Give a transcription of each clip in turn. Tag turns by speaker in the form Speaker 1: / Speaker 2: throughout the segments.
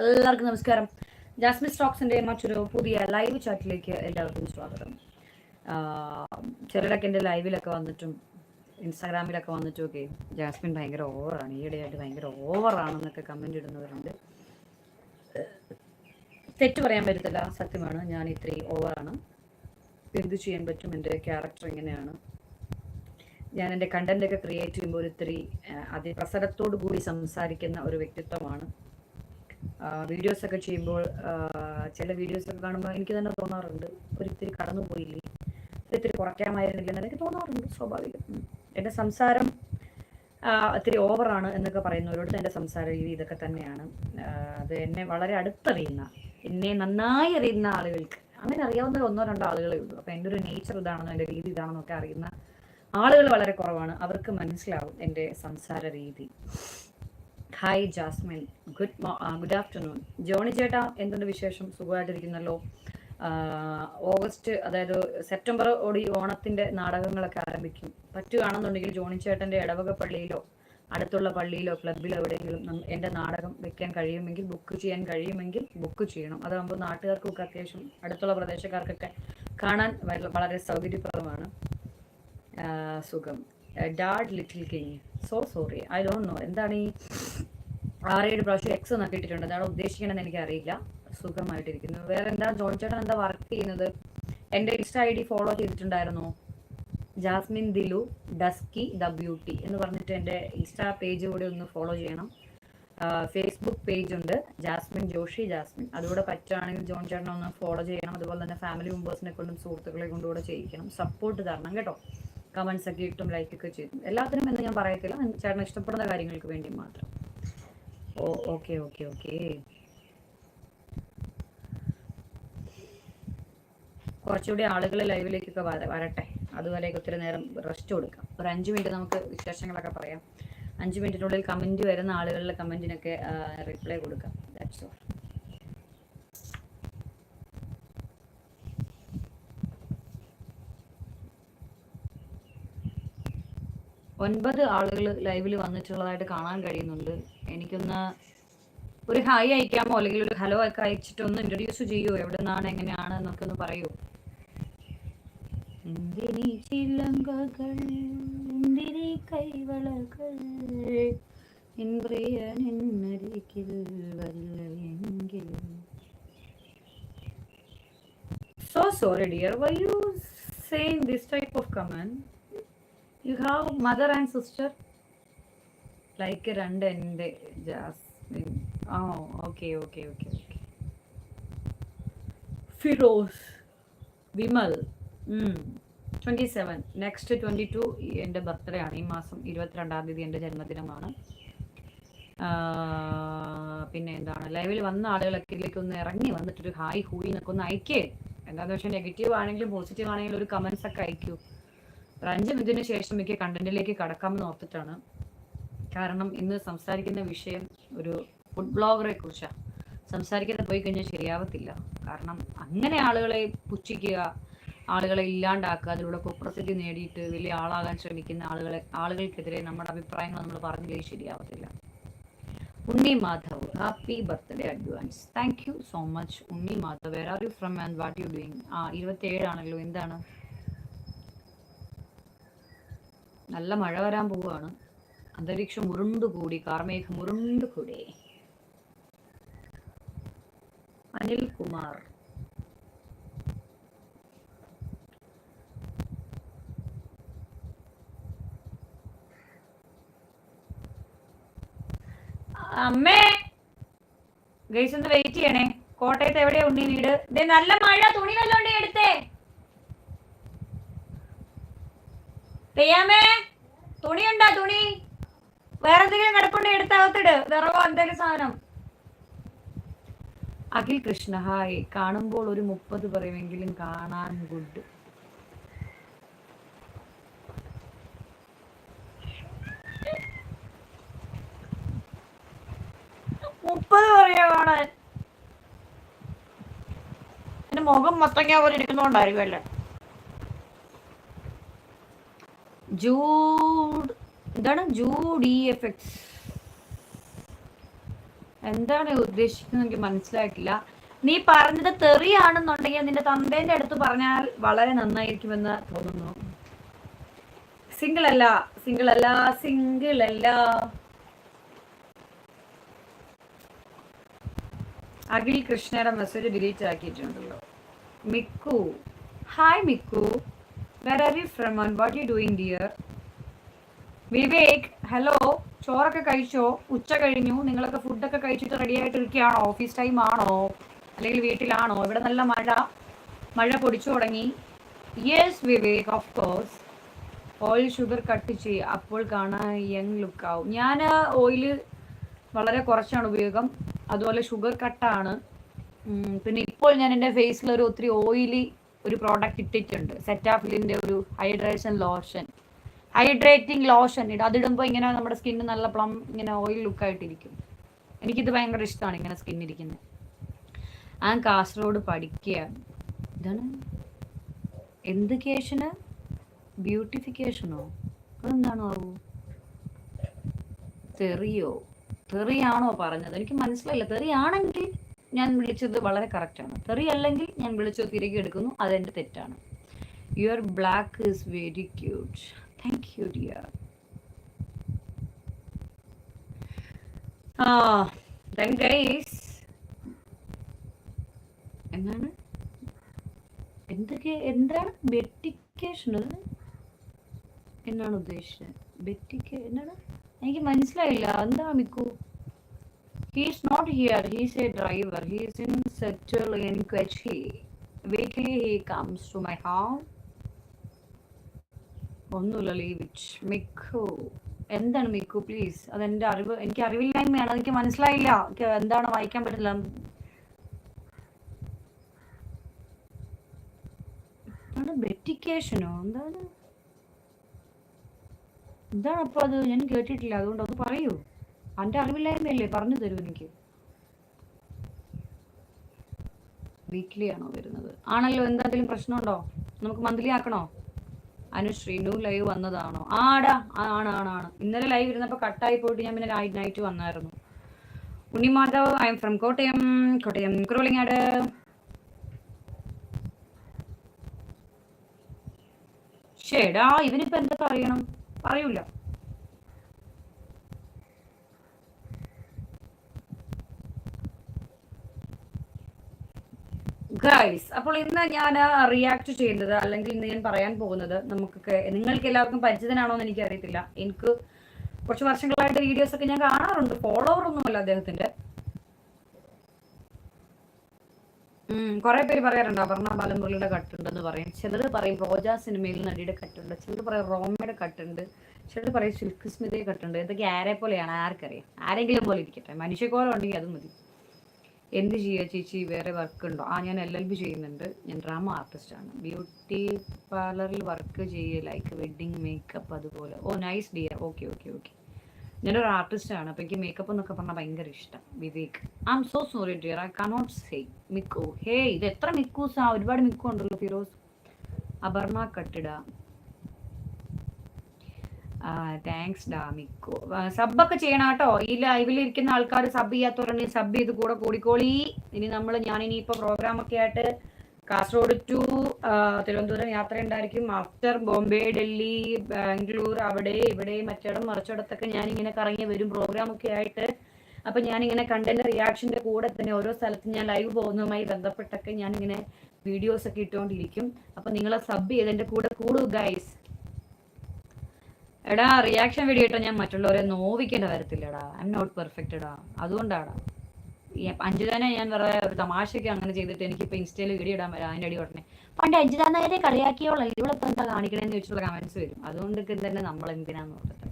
Speaker 1: എല്ലാവർക്കും നമസ്കാരം. ജാസ്മിൻ സ്റ്റോക്സിന്റെ മറ്റൊരു പുതിയ ലൈവ് ചാറ്റിലേക്ക് എല്ലാവർക്കും സ്വാഗതം. ചിലരൊക്കെ എന്റെ ലൈവിലൊക്കെ വന്നിട്ടും ഇൻസ്റ്റാഗ്രാമിലൊക്കെ വന്നിട്ടും ഒക്കെ ജാസ്മിൻ ഭയങ്കര ഓവറാണ് ഈയിടെയായിട്ട് ഭയങ്കര ഓവറാണെന്നൊക്കെ കമന്റ് ഇടുന്നവരുണ്ട്. തെറ്റ് പറയാൻ പറ്റത്തില്ല സത്യമാണ്. ഞാൻ ഇത്രയും ഓവറാണ് എന്ത് ചെയ്യാൻ പറ്റും? എന്റെ ക്യാരക്ടർ എങ്ങനെയാണ് ഞാൻ എന്റെ കണ്ടന്റൊക്കെ ക്രിയേറ്റ് ചെയ്യുമ്പോൾ ഒരു ഇത്തിരി അതിപ്രസരത്തോടു കൂടി സംസാരിക്കുന്ന ഒരു വ്യക്തിത്വമാണ് വീഡിയോസ് ഒക്കെ ചെയ്യുമ്പോൾ ചില വീഡിയോസ് ഒക്കെ കാണുമ്പോൾ എനിക്ക് തന്നെ തോന്നാറുണ്ട് ഒരിത്തിരി കടന്നു പോയില്ലേ ഒരിത്തിരി കുറയ്ക്കാമായിരുന്നില്ല എന്നൊക്കെ തോന്നാറുണ്ട് സ്വാഭാവികം. എന്റെ സംസാരം ഒത്തിരി ഓവറാണ് എന്നൊക്കെ പറയുന്നവരോട് എന്റെ സംസാര രീതി ഇതൊക്കെ തന്നെയാണ്. അത് എന്നെ വളരെ അടുത്തറിയുന്ന എന്നെ നന്നായി അറിയുന്ന ആളുകൾക്ക് അങ്ങനെ അറിയാവുന്ന ഒന്നോ രണ്ടോ ആളുകളേ ഉള്ളൂ. അപ്പം എന്റെ ഒരു നേച്ചർ ഇതാണെന്നോ എന്റെ രീതി ഇതാണെന്നൊക്കെ അറിയുന്ന ആളുകൾ വളരെ കുറവാണ്. അവർക്ക് മനസ്സിലാവും എന്റെ സംസാര രീതി. Hi Jasmine good good afternoon Johny ചേട്ടാ എന്തുണ്ട് വിശേഷം? സുഖമായിട്ടിരിക്കുന്നല്ലോ. ഓഗസ്റ്റ് അതായത് സെപ്റ്റംബർ ഓടി ഓണത്തിന്റെ നാടകങ്ങളൊക്കെ ആരംഭിക്കും. പറ്റുകയാണെന്നുണ്ടെങ്കിൽ ജോണി ചേട്ടന്റെ ഇടവക പള്ളിയിലോ അടുത്തുള്ള പള്ളിയിലോ ക്ലബിലോ എവിടെയെങ്കിലും എന്റെ നാടകം വെക്കാൻ കഴിയുമെങ്കിൽ ബുക്ക് ചെയ്യാൻ കഴിയുമെങ്കിൽ ബുക്ക് ചെയ്യണം. അതാകുമ്പോൾ നാട്ടുകാർക്കൊക്കെ അത്യാവശ്യം അടുത്തുള്ള പ്രദേശക്കാർക്കൊക്കെ കാണാൻ വളരെ സൗകര്യപ്രദമാണ്. സുഖം. Dad little king so sorry I don't know എന്താണ് ഈ ആറേഴ് പ്രാവശ്യം എക്സ് എന്നൊക്കെ ഇട്ടിട്ടുണ്ട്. എന്താണ് ഉദ്ദേശിക്കണമെന്ന് എനിക്ക് അറിയില്ല സുഖമായിട്ടിരിക്കുന്നു. വേറെ എന്താ ജോൺ ചേട്ടൻ എന്താ വർക്ക് ചെയ്യുന്നത്? എന്റെ insta I D follow ചെയ്തിട്ടുണ്ടായിരുന്നോ. Jasmine Dilu dusky the beauty എന്ന് പറഞ്ഞിട്ട് എന്റെ ഇൻസ്റ്റാ പേജ് കൂടി ഒന്ന് ഫോളോ ചെയ്യണം. ഫേസ്ബുക്ക് പേജ് ഉണ്ട്. Jasmine Joshi Jasmine. അതുകൂടെ പറ്റുകയാണെങ്കിൽ ജോൺ ചേട്ടനെ ഒന്ന് ഫോളോ ചെയ്യണം. അതുപോലെ തന്നെ ഫാമിലി മെമ്പേഴ്സിനെ കൊണ്ടും സുഹൃത്തുക്കളെ കൊണ്ടും കൂടെ ചെയ്യിക്കണം. സപ്പോർട്ട് തരണം കേട്ടോ. കമൻസ് ഒക്കെ ഇട്ടും ലൈക്ക് ഒക്കെ ചെയ്തു. എല്ലാത്തിനും എന്ന് ഞാൻ പറയത്തില്ല. ചേട്ടന് ഇഷ്ടപ്പെടുന്ന കാര്യങ്ങൾക്ക് വേണ്ടി മാത്രം. ഓ ഓക്കെ ഓക്കെ ഓക്കെ കുറച്ചുകൂടി ആളുകൾ ലൈവിലേക്കൊക്കെ വര വരട്ടെ. അതുപോലെ ഒത്തിരി നേരം റെസ്റ്റ് കൊടുക്കാം. ഒരു അഞ്ച് മിനിറ്റ് നമുക്ക് വിശേഷങ്ങളൊക്കെ പറയാം. അഞ്ച് മിനിറ്റിനുള്ളിൽ കമന്റ് വരുന്ന ആളുകളുടെ കമന്റിനൊക്കെ റിപ്ലൈ കൊടുക്കാം. ദാറ്റ്സ് ഓൾ ഒൻപത് ആളുകൾ ലൈവിൽ വന്നിട്ടുള്ളതായിട്ട് കാണാൻ കഴിയുന്നുണ്ട്. എനിക്കൊന്ന് ഒരു ഹായ് അയക്കാമോ? അല്ലെങ്കിൽ ഒരു ഹലോ ഒക്കെ അയച്ചിട്ട് ഒന്ന് ഇൻട്രൊഡ്യൂസ് ചെയ്യൂ. എവിടെ നിന്നാണ് എങ്ങനെയാണ് എന്നൊക്കെ ഒന്ന് പറയൂ. ചിലങ്കകൾ കൈവളകൾ? ഇൻപ്രിയൻ എന്നരികിൽ വല്ലവെങ്കിൽ so sorry dear why you saying saying type of of comment? Have mother and sister like രണ്ട് എന്റെ ജാസ്മിൻ. ആ okay okay okay okay. Firoz. Vimal. Twenty seven next twenty two എന്റെ ബർത്ത്ഡേ ആണ്. ഈ മാസം ഇരുപത്തിരണ്ടാം തീയതി എന്റെ ജന്മദിനമാണ്. പിന്നെ എന്താണ്? ലൈവിൽ വന്ന ആളുകളൊക്കെ ഇതിലേക്ക് ഒന്ന് ഇറങ്ങി വന്നിട്ടൊരു ഹായ് ഹൂയി എന്നൊക്കെ ഒന്ന് അയക്കേ. എന്താണെന്ന് വെച്ചാൽ നെഗറ്റീവ് ആണെങ്കിലും പോസിറ്റീവ് ആണെങ്കിലും ഒരു കമൻസ് ഒക്കെ അയക്കൂ. ഒരു അഞ്ച് മിനിറ്റിന് ശേഷം എനിക്ക് കണ്ടന്റിലേക്ക് കടക്കാമെന്ന് ഓർത്തിട്ടാണ്. കാരണം ഇന്ന് സംസാരിക്കുന്ന വിഷയം ഒരു ഫുഡ് ബ്ലോഗറെ കുറിച്ചാണ് സംസാരിക്കാതെ പോയി കഴിഞ്ഞാൽ ശരിയാവത്തില്ല. കാരണം അങ്ങനെ ആളുകളെ പുച്ഛിക്കുക ആളുകളെ ഇല്ലാണ്ടാക്കുക അതിലൂടെ കുപ്രസിദ്ധി നേടിയിട്ട് വലിയ ആളാകാൻ ശ്രമിക്കുന്ന ആളുകളെ ആളുകൾക്കെതിരെ നമ്മുടെ അഭിപ്രായങ്ങൾ നമ്മൾ പറഞ്ഞില്ലെങ്കിൽ ശരിയാവത്തില്ല. Unni Madhav happy birthday advance. Thank you so much Unni Madhav where are you from and what you doing ആ ഇരുപത്തി ഏഴാണല്ലോ എന്താണ്? നല്ല മഴ വരാൻ പോവുകയാണ്. അന്തരീക്ഷം ഉരുണ്ടുകൂടി കാർമേഘം ഉരുണ്ടുകൂടി അനിൽ കുമാർ. അമ്മേ! ഗൈസ് ഒന്ന് വെയിറ്റ് ചെയ്യണേ. കോട്ടയത്ത് എവിടെയാ ഉണ്ണി വീട്? നല്ല മഴ തുണി വല്ലോണ്ടേ എടുത്തേ. പെയ്യാമേ. ഉണ്ടാ തുണി? വേറെ എന്തെങ്കിലും കിടപ്പുണ്ട്? എടുത്തകത്തിട് വിറവോ എന്തെങ്കിലും സാധനം? അഖിൽ കൃഷ്ണ ഹായ്. കാണുമ്പോൾ ഒരു മുപ്പത് പറയുമെങ്കിലും കാണാൻ ഗുഡ്. മുപ്പത് പറയാ കാണാൻ. എന്റെ മുഖം മൊത്തങ്ങ പോലെ ഇരിക്കുന്നോണ്ടായിരിക്കുമല്ലേ ജൂഡ് എന്താണ് ജൂഡ് ഇ എന്താണ് ഉദ്ദേശിക്കുന്നത് എനിക്ക് മനസ്സിലായിട്ടില്ല. നീ പറഞ്ഞത് തെറിയാണെന്നുണ്ടെങ്കിൽ നിന്റെ തന്തേന്റെ അടുത്ത് പറഞ്ഞാൽ വളരെ നന്നായിരിക്കുമെന്ന് തോന്നുന്നു. സിംഗിൾ അല്ല സിംഗിൾ അല്ല സിംഗിൾ അല്ല അഖിൽ കൃഷ്ണയുടെ message delete ആക്കിയിട്ടുണ്ടല്ലോ. Mikku. Hi Mikku. Where are you from and what you doing dear Vivek hello ചോറൊക്കെ കഴിച്ചോ? ഉച്ച കഴിഞ്ഞു. നിങ്ങളൊക്കെ ഫുഡൊക്കെ കഴിച്ചിട്ട് റെഡി ആയിട്ടിരിക്കുകയാണോ? ഓഫീസ് ടൈം ആണോ? അല്ലെങ്കിൽ വീട്ടിലാണോ? ഇവിടെ നല്ല മഴ. മഴ പൊടിച്ചു തുടങ്ങി. Yes Vivek of course oil sugar cut ചെയ്യുക അപ്പോൾ കാണാൻ യങ് ലുക്ക് ആവും. ഞാൻ ഓയിൽ വളരെ കുറച്ചാണ് ഉപയോഗം. അതുപോലെ ഷുഗർ കട്ടാണ് പിന്നെ ഇപ്പോൾ ഞാൻ എന്റെ ഫേസിൽ ഒരു ഒത്തിരി ഓയിലി ഒരു പ്രോഡക്റ്റ് ഇട്ടിട്ടുണ്ട്. സെറ്റാഫിലിന്റെ ഒരു ഹൈഡ്രേഷൻ ലോഷൻ ഹൈഡ്രേറ്റിംഗ് ലോഷൻ ഇടും. അതിടുമ്പോൾ ഇങ്ങനെ നമ്മുടെ സ്കിന്ന് നല്ല പ്ലം ഇങ്ങനെ ഓയിൽ ലുക്കായിട്ടിരിക്കും എനിക്കിത് ഭയങ്കര ഇഷ്ടമാണ് ഇങ്ങനെ സ്കിൻ ഇരിക്കുന്നത് ഞാൻ കാസർഗോഡ് പഠിക്കുകയാണ് ഇതാണ് എന്ത് കേഷന് ബ്യൂട്ടിഫിക്കേഷനോ അതെന്താണോ ആവൂ തെറിയോ? തെറിയാണോ പറഞ്ഞത്? എനിക്ക് മനസ്സിലായില്ല. തെറിയാണെങ്കിൽ ഞാൻ വിളിച്ചത് വളരെ കറക്റ്റാണ് തെറി അല്ലെങ്കിൽ ഞാൻ വിളിച്ചത് തിരികെ എടുക്കുന്നു അതെന്റെ തെറ്റാണ്. Your black is very cute thank you dear ആ എന്താണ്? എന്തൊക്കെ എന്താണ് ബെറ്റിക്കേഷൻ എന്നാണ് ഉദ്ദേശിച്ചത്? ബെറ്റിക്ക എന്താണ്? എനിക്ക് മനസ്സിലായില്ല. എന്താ Mikku? He's He is a driver. He is in settle in Kochi. Weekly he comes to my house. ഒന്നുമില്ല ലീവിച്ച് മിക്കു. എന്താണ് മിക്കു? പ്ലീസ് അതെന്റെ അറിവ്. എനിക്ക് അറിവില്ലായ്മയാണ്. അതെനിക്ക് മനസ്സിലായില്ല. എനിക്ക് എന്താണ് വായിക്കാൻ പറ്റില്ല എന്താണ് ബെറ്റിക്കേഷനോ എന്താണ്? എന്താണ് അപ്പോൾ അത്? ഞാൻ കേട്ടിട്ടില്ല. അതുകൊണ്ട് അത് പറയൂ. എന്റെ അറിവില്ലായ്മയല്ലേ പറഞ്ഞു തരൂ എനിക്ക്? വീക്ക്ലി ആണോ വരുന്നത്? ആണല്ലോ എന്തെങ്കിലും പ്രശ്നമുണ്ടോ? നമുക്ക് മന്ത്ലി ആക്കണോ? അനുശ്രീ ന്യൂ ലൈവ് വന്നതാണോ? ആടാ ആണ് ആണ് ആണ്. ഇന്നലെ ലൈവ് ഇരുന്നപ്പോൾ കട്ടായി പോയിട്ട് ഞാൻ പിന്നെ നൈറ്റ് നൈറ്റ് വന്നായിരുന്നു. Unnimadhav I'm from Kottayam Kottayam Kuravilangad ഷേടാ ഇവനിപ്പോ എന്താ പറയണം? പറയൂല. ഗൈസ് അപ്പോൾ ഇന്ന് ഞാൻ റിയാക്ട് ചെയ്യുന്നത് അല്ലെങ്കിൽ ഇന്ന് ഞാൻ പറയാൻ പോകുന്നത് നമുക്കൊക്കെ നിങ്ങൾക്ക് എല്ലാവർക്കും പരിചിതനാണോ എന്ന് എനിക്ക് അറിയത്തില്ല എനിക്ക് കുറച്ച് വർഷങ്ങളായിട്ട് വീഡിയോസ് ഒക്കെ ഞാൻ കാണാറുണ്ട്. ഫോളോവർ ഒന്നുമല്ല അദ്ദേഹത്തിന്റെ. കുറെ പേര് പറയാറുണ്ട് അപർണ ബാലമുരളിയുടെ കട്ടുണ്ടെന്ന് പറയും. ചിലർ പറയും റോജ സിനിമയിൽ നടിയുടെ കട്ടുണ്ട്. ചിലർ പറയും റോമയുടെ കട്ടുണ്ട്. ചിലർ പറയും സിൽക്ക് സ്മിതയുടെ കട്ടുണ്ട്. ഇതൊക്കെ ആരെ പോലെയാണ്? ആർക്കറിയാം? ആരെങ്കിലും പോലെ ഇരിക്കട്ടെ. മനുഷ്യക്കോലം ഉണ്ടെങ്കിൽ അത് മതി. എന്ത് ചെയ്യുക ചേച്ചി? വേറെ വർക്ക് ഉണ്ടോ ആ ഞാൻ എൽ എൽ ബി ചെയ്യുന്നുണ്ട്. ഞാൻ ഡ്രാമ ആർട്ടിസ്റ്റ് ആണ്. ബ്യൂട്ടി പാർലറിൽ വർക്ക് ചെയ്യുക ലൈക്ക് വെഡ്ഡിങ് മേക്കപ്പ് അതുപോലെ. ഓ nice dear okay okay okay ഞാനൊരു ആർട്ടിസ്റ്റ് ആണ്. അപ്പോൾ എനിക്ക് മേക്കപ്പ് എന്നൊക്കെ പറഞ്ഞാൽ ഭയങ്കര ഇഷ്ടം. Vivek. I'm so sorry dear I cannot say Mikku. Hey ഇത് എത്ര മിക്കൂസാ? ഒരുപാട് മിക്കു ഉണ്ടല്ലോ ഫിറോസ്. അപർണ കട്ടിട. താങ്ക്സ് ഡാമിക്കോ സബ്ബൊക്കെ ചെയ്യണം കേട്ടോ. ഈ ലൈവിൽ ഇരിക്കുന്ന ആൾക്കാർ സബ് ചെയ്യാത്തവരുണ്ടെങ്കിൽ സബ് ചെയ്ത് കൂടെ കൂടിക്കോളി. ഇനി നമ്മൾ ഞാൻ ഇനിയിപ്പോൾ പ്രോഗ്രാം ഒക്കെ ആയിട്ട് കാസർഗോഡ് ടു തിരുവനന്തപുരം യാത്ര ഉണ്ടായിരിക്കും. ആഫ്റ്റർ ബോംബെ ഡൽഹി ബാംഗ്ലൂർ അവിടെ ഇവിടെ മറ്റിടം മറിച്ചിടത്തൊക്കെ ഞാനിങ്ങനെ കറങ്ങി വരും. പ്രോഗ്രാം ഒക്കെ ആയിട്ട് അപ്പൊ ഞാനിങ്ങനെ കണ്ടന്റ് റിയാക്ഷന്റെ കൂടെ തന്നെ ഓരോ സ്ഥലത്ത് ഞാൻ ലൈവ് പോകുന്നതുമായി ബന്ധപ്പെട്ടൊക്കെ ഞാനിങ്ങനെ വീഡിയോസ് ഒക്കെ ഇട്ടുകൊണ്ടിരിക്കും. അപ്പൊ നിങ്ങളെ സബ് ചെയ്ത് എന്റെ കൂടെ കൂടു ഗൈസ് എടാ റിയാക്ഷൻ വീഡിയോ ഞാൻ മറ്റുള്ളവരെ നോവിക്കേണ്ട വരത്തില്ലടാ. ഐ എം നോട്ട് പെർഫെക്റ്റ് എടാ. അതുകൊണ്ടാടാ. അഞ്ചുതാനെ ഞാൻ വേറെ ഒരു തമാശയ്ക്ക് അങ്ങനെ ചെയ്തിട്ട് എനിക്ക് എനിക്കിപ്പോൾ ഇൻസ്റ്റയിൽ വീഡിയോ ഇടാൻ വരാം. അതിന്റെ അടി ഉടനെ പണ്ട് അഞ്ചുതാനെ കളിയാക്കിയോളല്ലേ ഇവളിപ്പോൾ എന്താ കാണിക്കണേന്ന് ചോദിച്ചുള്ള കമന്റ്സ് വരും. അതുകൊണ്ട് തന്നെ നമ്മൾ എന്തിനാന്ന് നോക്കട്ടെ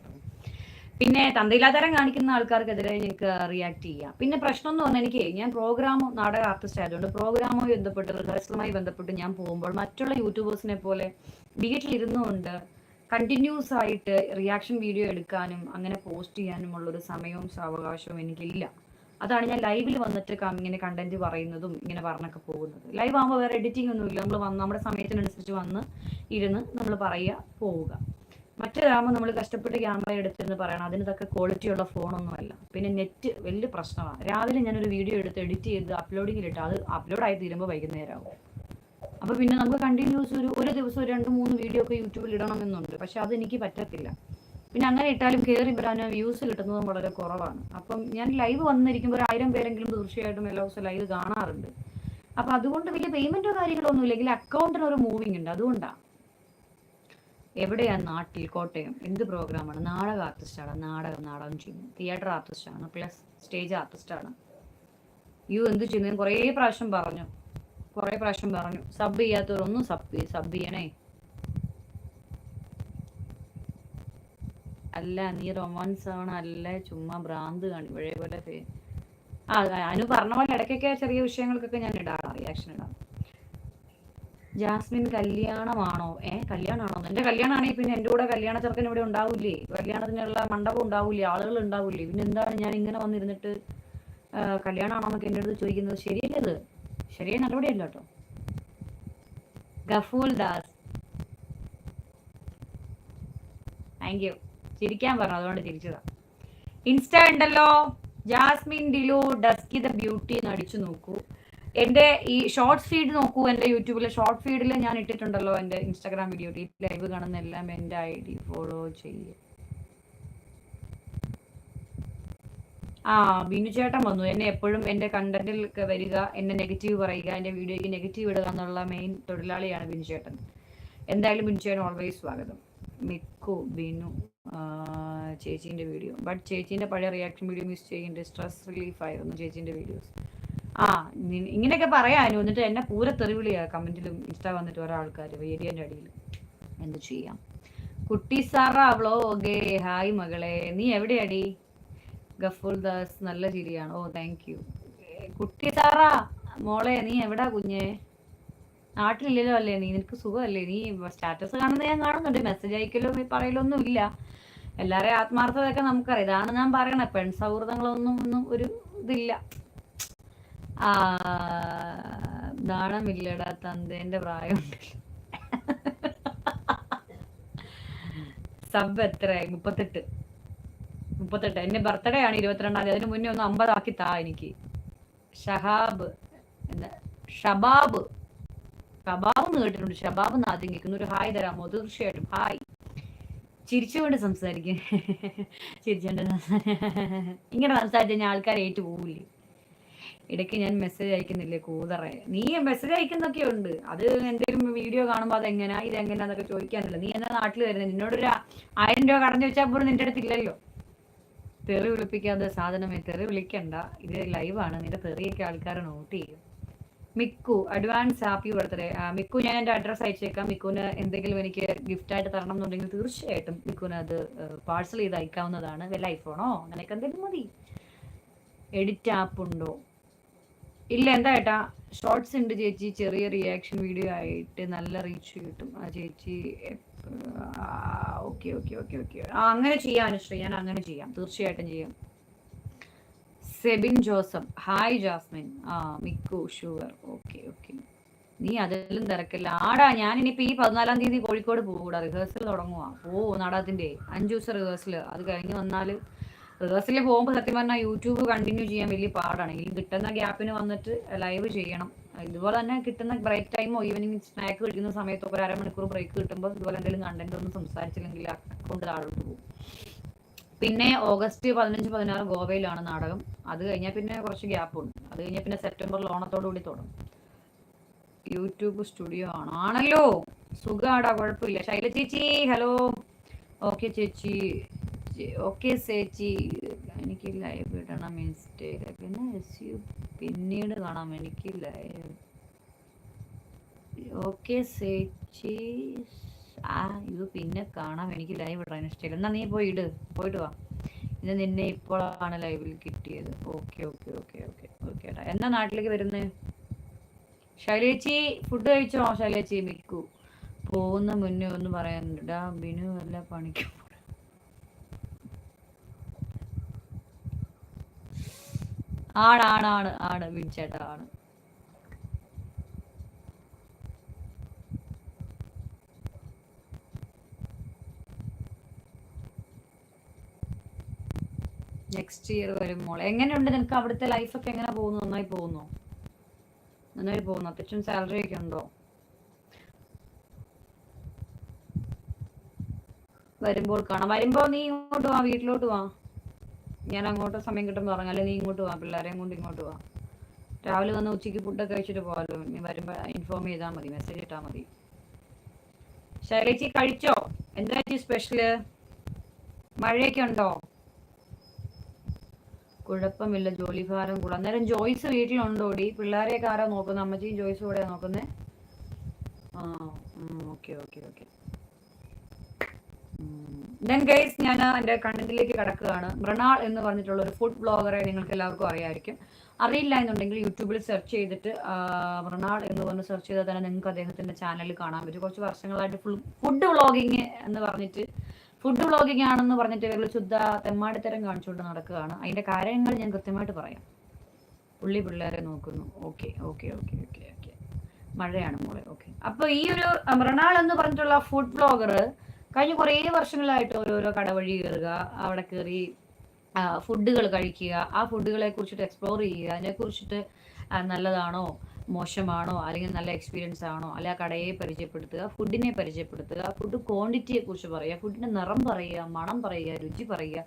Speaker 1: പിന്നെ തന്തയില്ലാത്തരം കാണിക്കുന്ന ആൾക്കാർക്കെതിരെ ഞങ്ങൾക്ക് റിയാക്ട് ചെയ്യാം. പിന്നെ പ്രശ്നം എന്ന് പറഞ്ഞാൽ എനിക്ക് ഞാൻ പ്രോഗ്രാമോ നാടക ആർട്ടിസ്റ്റ് ആയതുകൊണ്ട് പ്രോഗ്രാമുമായി ബന്ധപ്പെട്ട് റിഹേഴ്സലുമായി ബന്ധപ്പെട്ട് ഞാൻ പോകുമ്പോൾ മറ്റുള്ള യൂട്യൂബേഴ്സിനെ പോലെ വീട്ടിലിരുന്നുകൊണ്ട് കണ്ടിന്യൂസ് ആയിട്ട് റിയാക്ഷൻ വീഡിയോ എടുക്കാനും അങ്ങനെ പോസ്റ്റ് ചെയ്യാനും ഉള്ളൊരു സമയവും സാവകാശവും എനിക്കില്ല. അതാണ് ഞാൻ ലൈവിൽ വന്നിട്ട് ഇങ്ങനെ കണ്ടന്റ് പറയുന്നതും ഇങ്ങനെ പറഞ്ഞൊക്കെ പോകുന്നത്. ലൈവ് ആകുമ്പോൾ വേറെ എഡിറ്റിംഗ് ഒന്നുമില്ല. നമ്മൾ വന്ന് നമ്മുടെ സമയത്തിനനുസരിച്ച് വന്ന് ഇരുന്ന് നമ്മൾ പറയുക പോവുക. മറ്റൊരാകുമ്പോൾ നമ്മൾ കഷ്ടപ്പെട്ട് ക്യാമറ എടുത്തിരുന്ന് പറയണം. അതിനൊക്കെ ക്വാളിറ്റിയുള്ള ഫോണൊന്നുമല്ല പിന്നെ നെറ്റ് വലിയ പ്രശ്നമാണ്. രാവിലെ ഞാനൊരു വീഡിയോ എടുത്ത് എഡിറ്റ് ചെയ്ത് അപ്ലോഡിങ്ങിലിട്ട് അത് അപ്ലോഡായി തീരുമ്പോൾ വൈകുന്നേരമാവും അപ്പോൾ പിന്നെ നമുക്ക് കണ്ടിന്യൂസ് ഒരു ഒരു ദിവസം രണ്ട് മൂന്ന് വീഡിയോ ഒക്കെ യൂട്യൂബിൽ ഇടണമെന്നുണ്ട്. പക്ഷെ അതെനിക്ക് പറ്റത്തില്ല. പിന്നെ അങ്ങനെ ഇട്ടാലും കയറി വരാനോ വ്യൂസ് കിട്ടുന്നതും വളരെ കുറവാണ്. അപ്പം ഞാൻ ലൈവ് വന്നിരിക്കുമ്പോൾ ഒരു ആയിരം പേരെങ്കിലും തീർച്ചയായിട്ടും എല്ലാ ദിവസവും ലൈവ് കാണാറുണ്ട്. അപ്പം അതുകൊണ്ട് വലിയ പേയ്മെന്റോ കാര്യങ്ങളൊന്നും ഇല്ലെങ്കിൽ അക്കൗണ്ടിന് ഒരു മൂവിങ് ഉണ്ട്. അതുകൊണ്ടാണ് എവിടെയാണ് നാട്ടിൽ കോട്ടയം. എന്ത് പ്രോഗ്രാമാണ് നാടക ആർട്ടിസ്റ്റാണ് നാടകം നാടകം ചെയ്യുന്നു. തിയേറ്റർ ആർട്ടിസ്റ്റാണ് പ്ലസ് സ്റ്റേജ് ആർട്ടിസ്റ്റാണ് യു എന്ത് ചെയ്യുന്നു? കുറേ പ്രാവശ്യം പറഞ്ഞു. കുറേ പ്രാവശ്യം പറഞ്ഞു. സബ് ചെയ്യാത്തവരൊന്നും സബ് സബ് ചെയ്യണേ. അല്ല നീ റൊമാൻസ് ആണ് അല്ല ചുമ്മാ ഭ്രാന്ത് കാണി പഴയ പോലെ ആ അനു പറഞ്ഞ പോലെ ഇടയ്ക്കൊക്കെ ചെറിയ വിഷയങ്ങൾക്കൊക്കെ ഞാൻ ഇടാണ് റിയാക്ഷൻ ഇടാം ജാസ്മിൻ കല്യാണമാണോ? ഏ കല്യാണമാണോ? എന്റെ കല്യാണമാണെങ്കിൽ പിന്നെ എന്റെ കൂടെ കല്യാണ ചെറുക്കൻ ഇവിടെ ഉണ്ടാവില്ലേ? കല്യാണത്തിനുള്ള മണ്ഡപം ഉണ്ടാവില്ലേ? ആളുകൾ ഉണ്ടാവില്ലേ? പിന്നെ എന്താണ് ഞാൻ ഇങ്ങനെ വന്നിരുന്നിട്ട് കല്യാണമാണോ എന്നൊക്കെ എന്റെ അടുത്ത് ചോദിക്കുന്നത്? ശരിയല്ലേ ഇത് ശരിയായ നടപടിയല്ല കേട്ടോ? ദാസ്. താങ്ക് യു ചിരിക്കാൻ പറഞ്ഞു അതുകൊണ്ട് ചിരിച്ചതാ. ഇൻസ്റ്റ ഉണ്ടല്ലോ? Jasmine Dilu dusky the beauty എന്ന് അടിച്ചു നോക്കൂ. എന്റെ ഈ ഷോർട്ട് ഫീഡ് നോക്കൂ എന്റെ യൂട്യൂബിലെ ഷോർട്ട് ഫീഡിൽ ഞാൻ ഇട്ടിട്ടുണ്ടല്ലോ എന്റെ ഇൻസ്റ്റാഗ്രാം വീഡിയോ ലൈവ് കാണുന്ന എല്ലാം എന്റെ ഐ ഡി ഫോളോ ചെയ്യുക ആ ബിനു ചേട്ടൻ വന്നു. എന്നെ എപ്പോഴും എന്റെ കണ്ടന്റിൽ വരിക എന്നെ നെഗറ്റീവ് പറയുക എന്റെ വീഡിയോയ്ക്ക് നെഗറ്റീവ് ഇടുക എന്നുള്ള മെയിൻ തൊഴിലാളിയാണ് ബിനു ചേട്ടൻ. എന്തായാലും ബിനു ചേട്ടൻ ഓൾവേസ് സ്വാഗതം. മിക്കു ബിനു ചേച്ചീന്റെ വീഡിയോ ബട്ട് ചേച്ചീന്റെ പഴയ റിയാക്ഷൻ വീഡിയോ മിസ് ചെയ്യുന്നുണ്ട് സ്ട്രെസ് റിലീഫ് ആയിരുന്നു ചേച്ചീന്റെ വീഡിയോസ് ആ ഇങ്ങനെയൊക്കെ പറയാനും. എന്നിട്ട് എന്നെ പൂരെ തെറിവിളിയാ കമന്റിലും ഇൻസ്റ്റാ വന്നിട്ട് ഒരാൾക്കാർ ഏരിയന്റെ അടിയിൽ. എന്ത് ചെയ്യാം? കുട്ടി സാറാവളോ ഓകെ ഹായ് മകളെ. നീ എവിടെയാടി? ഗഫൂർ ദാസ് നല്ല ചിരിയാണ്. ഓ താങ്ക് യു കുട്ടി സാറാ മോളെ നീ എവിടാ കുഞ്ഞേ? നാട്ടിലില്ലല്ലോ അല്ലേ നീ? നിനക്ക് സുഖമല്ലേ? നീ സ്റ്റാറ്റസ് കാണുന്നത് ഞാൻ കാണുന്നുണ്ട്. മെസ്സേജ് അയക്കലോ പറയലൊന്നും ഇല്ല. എല്ലാവരെയും ആത്മാർത്ഥതയൊക്കെ നമുക്കറിയാം. ഇതാണ് ഞാൻ പറയണത് പെൺ സൗഹൃദങ്ങളൊന്നും ഒന്നും ഒരു ഇതില്ല. ആ നാണമില്ലടാ തന്തേന്റെ പ്രായം സബ് എത്രയായി? മുപ്പത്തെട്ട്. മുപ്പത്തെട്ട്. എന്റെ ബർത്ത്ഡേ ആണ് ഇരുപത്തിരണ്ടാം തീയതി. അതിന് മുന്നേ ഒന്ന് അമ്പതാക്കി താ എനിക്ക്. ഷഹാബ്. എന്താ? ഷബാബ്. ഷബാബ് എന്ന് കേട്ടിട്ടുണ്ട്. ഷബാബ് എന്ന് ആദ്യം കേൾക്കുന്നു. ഒരു ഹായ് തരാമോ? തീർച്ചയായിട്ടും. ഹായ്. ചിരിച്ചുകൊണ്ട് സംസാരിക്കും. ചിരിച്ചുകൊണ്ട് ഇങ്ങനെ സംസാരിച്ച് ഞാൻ ആൾക്കാർ ഏറ്റു പോവില്ലേ ഇടയ്ക്ക് ഞാൻ മെസ്സേജ് അയക്കുന്നില്ലേ? കൂതറേ. നീ മെസ്സേജ് അയക്കുന്നൊക്കെ ഉണ്ട്. അത് എന്തെങ്കിലും വീഡിയോ കാണുമ്പോൾ അതെങ്ങനെയാ ഇതെങ്ങനെയാന്നൊക്കെ ചോദിക്കാനല്ല. നീ എന്നാ നാട്ടിൽ വരുന്നത് നിന്നോടൊരു ആയിരം രൂപ കടഞ്ഞു വെച്ചാൽ പോലും നിന്റെ അടുത്ത് ഇല്ലല്ലോ. തെറി വിളിപ്പിക്കാതെ സാധനമേ തെറി വിളിക്കണ്ട. ഇത് ലൈവാണ് നിന്റെ തെറിയൊക്കെ ആൾക്കാർ നോട്ട് ചെയ്യും. Mikku advance happy birthday Mikku ഞാൻ എന്റെ അഡ്രസ്സ് അയച്ചേക്കാം. മിക്കുവിന് എന്തെങ്കിലും എനിക്ക് ഗിഫ്റ്റ് ആയിട്ട് തരണം എന്നുണ്ടെങ്കിൽ തീർച്ചയായിട്ടും മിക്കുവിന് അത് പാഴ്സൽ ചെയ്ത് അയക്കാവുന്നതാണ്. വല്ല ഐഫോണോ അങ്ങനെയൊക്കെ എന്തെങ്കിലും മതി. എഡിറ്റ് ആപ്പ് ഉണ്ടോ? ഇല്ല എന്താ ഏട്ടാ? ഷോർട്സ് ഉണ്ട് ചേച്ചി. ചെറിയ റിയാക്ഷൻ വീഡിയോ ആയിട്ട് നല്ല റീച്ച് കിട്ടും. ആ ചേച്ചി ഓക്കെ ഓക്കെ ഓക്കെ ഓക്കെ. ആ അങ്ങനെ ചെയ്യാം അനുശ്രീ. ഞാൻ അങ്ങനെ ചെയ്യാം. തീർച്ചയായിട്ടും ചെയ്യാം. Sebin Joseph hi Jasmine. ആ മിക്കു ഷുവർ. Okay okay. നീ അതിലും തിരക്കില്ല. ആടാ ഞാൻ ഇനിയിപ്പോ ഈ പതിനാലാം തീയതി കോഴിക്കോട് പോകൂടാ. റിഹേഴ്സൽ തുടങ്ങുവാ. ഓ നാടകത്തിന്റെ അഞ്ചു ദിവസം റിഹേഴ്സൽ അത് കഴിഞ്ഞ് വന്നാൽ റിഹേഴ്സലിൽ പോകുമ്പോൾ സത്യം പറഞ്ഞാൽ യൂട്യൂബ് കണ്ടിന്യൂ ചെയ്യാൻ വലിയ പാടാണ്. ഈ കിട്ടുന്ന ഗ്യാപ്പിന് വന്നിട്ട് ലൈവ് ചെയ്യണം. ഇതുപോലെ തന്നെ കിട്ടുന്ന ബ്രേക്ക് ടൈമോ ഈവനിങ് സ്നാക്ക് കഴിക്കുന്ന സമയത്തോ ഒരു അരമണിക്കൂർ ബ്രേക്ക് കിട്ടുമ്പോൾ ഇതുപോലെ എന്തെങ്കിലും കണ്ടന്റ് ഒന്നും സംസാരിച്ചില്ലെങ്കിൽ അക്കൗണ്ട് താഴോട്ട് പോകും. പിന്നെ ഓഗസ്റ്റ് പതിനഞ്ച് പതിനാറ് ഗോവയിലാണ് നാടകം. അത് കഴിഞ്ഞാൽ പിന്നെ കുറച്ച് ഗ്യാപ്പ് ഉണ്ട്. അത് കഴിഞ്ഞാൽ പിന്നെ സെപ്റ്റംബറിൽ ഓണത്തോടു കൂടി തുടങ്ങും. യൂട്യൂബ് സ്റ്റുഡിയോ ആണ്. ആണല്ലോ. സുഖാടാ കുഴപ്പമില്ല. ശൈല ചേച്ചി ഹലോ. ഓക്കെ ചേച്ചി. ഓക്കെ ചേച്ചി എനിക്ക് ലൈവ് ഇടണം ഇൻസ്റ്റയിൽ. പിന്നെ എസ് യു പിന്നീട് കാണാം. എനിക്ക് ലൈവ്. ഓക്കെ ചേച്ചി. ആ ഇത് പിന്നെ കാണാം. എനിക്ക് ലൈവ് ഇടാൻ ഇഷ്ടമില്ല എന്നാ നീ പോയി ഇട്. പോയിട്ട് വാ. ഇത് നിന്നെ ഇപ്പോഴാണ് ലൈവിൽ കിട്ടിയത്. Okay okay okay okay okay ഏട്ടാ എന്നാ നാട്ടിലേക്ക് വരുന്നേ? ശൈലേച്ചി ഫുഡ് കഴിച്ചോ? ശൈലേച്ചി മിക്കു പോകുന്ന മുന്നേ ഒന്ന് പറയാനുണ്ട്. ബിനു വല്ല പണിക്കും ആണ് ആണ് ആണ് ആണ് വിൻചേട്ടാ ആണ് നെക്സ്റ്റ് ഇയർ വരും മോൾ എങ്ങനെയുണ്ട്? നിനക്ക് അവിടുത്തെ ലൈഫൊക്കെ എങ്ങനെ പോകുന്നു? നന്നായി പോകുന്നു? നന്നായി പോകുന്നു? അത്യാവശ്യം സാലറി ഒക്കെ ഉണ്ടോ? വരുമ്പോൾ കാണാം. വരുമ്പോ നീ ഇങ്ങോട്ട് വാ വീട്ടിലോട്ട് വാ. ഞാൻ അങ്ങോട്ട് സമയം കിട്ടുമ്പോൾ അല്ലെങ്കിൽ നീ ഇങ്ങോട്ട് വാ പിള്ളേരെയും കൊണ്ട് ഇങ്ങോട്ട് വാ. രാവിലെ വന്ന് ഉച്ചയ്ക്ക് ഫുഡൊക്കെ കഴിച്ചിട്ട് പോകാമല്ലോ നീ വരുമ്പോൾ ഇൻഫോം ചെയ്താൽ മതി മെസ്സേജ് ഇട്ടാൽ മതി. ശൈലേച്ചി കഴിച്ചോ? എന്താ സ്പെഷ്യൽ മഴയൊക്കെ ഉണ്ടോ? കുഴപ്പമില്ല ജോലി ഭാരം കൂടെ. അന്നേരം ജോയ്സ് വീട്ടിലുണ്ടോടി? പിള്ളേരെയൊക്കെ ആരാ നോക്കുന്നത് അമ്മച്ചിയും ജോയ്സും കൂടെയാ നോക്കുന്നത് ആ okay okay okay then guys ഞാൻ എന്റെ കണ്ടന്റിലേക്ക് കിടക്കുകയാണ്. മൃണാൾ എന്ന് പറഞ്ഞിട്ടുള്ള ഒരു ഫുഡ് ബ്ലോഗറെ നിങ്ങൾക്ക് എല്ലാവർക്കും അറിയാമായിരിക്കും അറിയില്ല എന്നുണ്ടെങ്കിൽ യൂട്യൂബിൽ സെർച്ച് ചെയ്തിട്ട് മൃണാൾ എന്ന് പറഞ്ഞ് സെർച്ച് ചെയ്താൽ തന്നെ നിങ്ങൾക്ക് അദ്ദേഹത്തിന്റെ ചാനലിൽ കാണാൻ പറ്റും. കുറച്ച് വർഷങ്ങളായിട്ട് ഫുൾ ഫുഡ് വ്ളോഗിങ് എന്ന് പറഞ്ഞിട്ട് ഫുഡ് വ്ളോഗിങ് ആണെന്ന് പറഞ്ഞിട്ട് ഇവർ ശുദ്ധ തെമ്മാടിത്തരം കാണിച്ചുകൊണ്ട് നടക്കുകയാണ്. അതിന്റെ കാര്യങ്ങൾ ഞാൻ കൃത്യമായിട്ട് പറയാം. പുള്ളി പിള്ളേരെ നോക്കുന്നു. Okay okay okay okay okay മഴയാണ് മോളെ. ഓക്കെ അപ്പോൾ ഈ ഒരു മൃണാൾ എന്ന് പറഞ്ഞിട്ടുള്ള ഫുഡ് ബ്ലോഗർ കഴിഞ്ഞ കുറേ വർഷങ്ങളായിട്ട് ഓരോരോ കടവഴി കയറുക അവിടെ കയറി ഫുഡുകൾ കഴിക്കുക. ആ ഫുഡുകളെ കുറിച്ചിട്ട് എക്സ്പ്ലോർ ചെയ്യുക. അതിനെ കുറിച്ചിട്ട് നല്ലതാണോ മോശമാണോ അല്ലെങ്കിൽ നല്ല എക്സ്പീരിയൻസ് ആണോ അല്ലെ ആ കടയെ പരിചയപ്പെടുത്തുക ഫുഡിനെ പരിചയപ്പെടുത്തുക ഫുഡ് ക്വാണ്ടിറ്റിയെ കുറിച്ച് പറയുക ഫുഡിന്റെ നിറം പറയുക മണം പറയുക രുചി പറയുക.